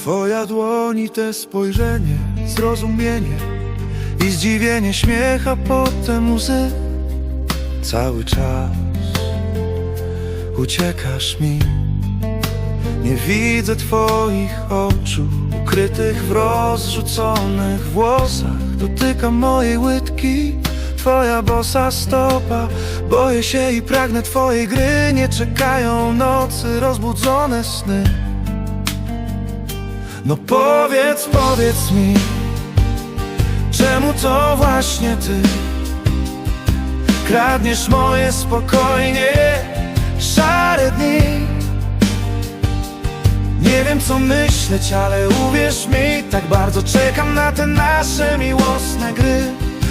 Twoja dłoni te spojrzenie, zrozumienie i zdziwienie, śmiech, a potem łzy. Cały czas uciekasz mi. Nie widzę Twoich oczu, ukrytych w rozrzuconych włosach. Dotyka mojej łydki, Twoja bosa stopa. Boję się i pragnę Twojej gry. Nie czekają nocy, rozbudzone sny. No powiedz, powiedz mi, czemu to właśnie Ty? Kradniesz moje spokojnie szare dni? Nie wiem co myśleć, ale uwierz mi Tak bardzo czekam na te nasze miłosne gry.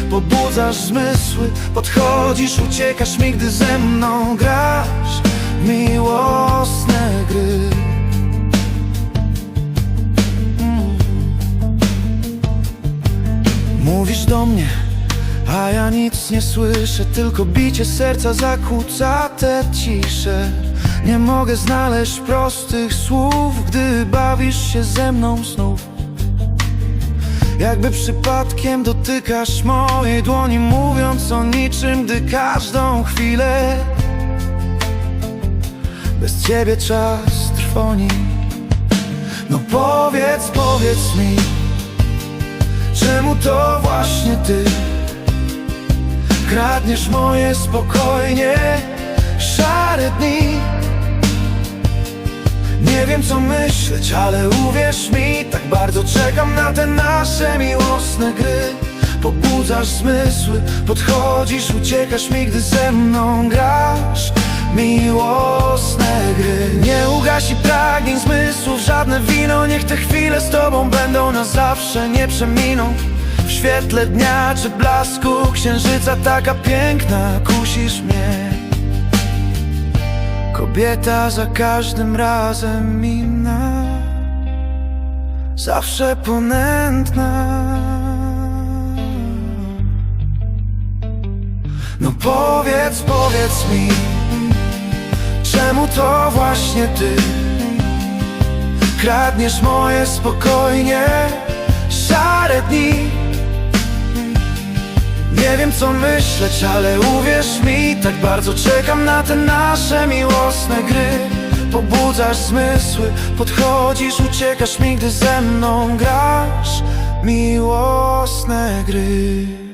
Pobudzasz zmysły, podchodzisz, uciekasz mi, gdy ze mną grasz do mnie, a ja nic nie słyszę Tylko bicie serca zakłóca tę ciszę. Nie mogę znaleźć prostych słów Gdy bawisz się ze mną znów. Jakby przypadkiem dotykasz mojej dłoni Mówiąc o niczym, gdy każdą chwilę Bez ciebie czas trwoni. No powiedz, powiedz mi Czemu to właśnie ty? Kradniesz moje spokojnie szare dni. Nie wiem co myśleć, ale uwierz mi Tak bardzo czekam na te nasze miłosne gry. Pobudzasz zmysły, podchodzisz, uciekasz mi, gdy ze mną grasz. Miłosne żadne wino Niech te chwile z tobą będą na zawsze, nie przeminą. W świetle dnia czy blasku księżyca taka piękna Kusisz mnie. Kobieta za każdym razem inna Zawsze ponętna. No powiedz, powiedz mi Czemu to właśnie ty Kradniesz moje spokojnie Szare dni. Nie wiem co myśleć, ale uwierz mi Tak bardzo czekam na te nasze miłosne gry. Pobudzasz zmysły, podchodzisz, uciekasz mi, gdy ze mną grasz Miłosne gry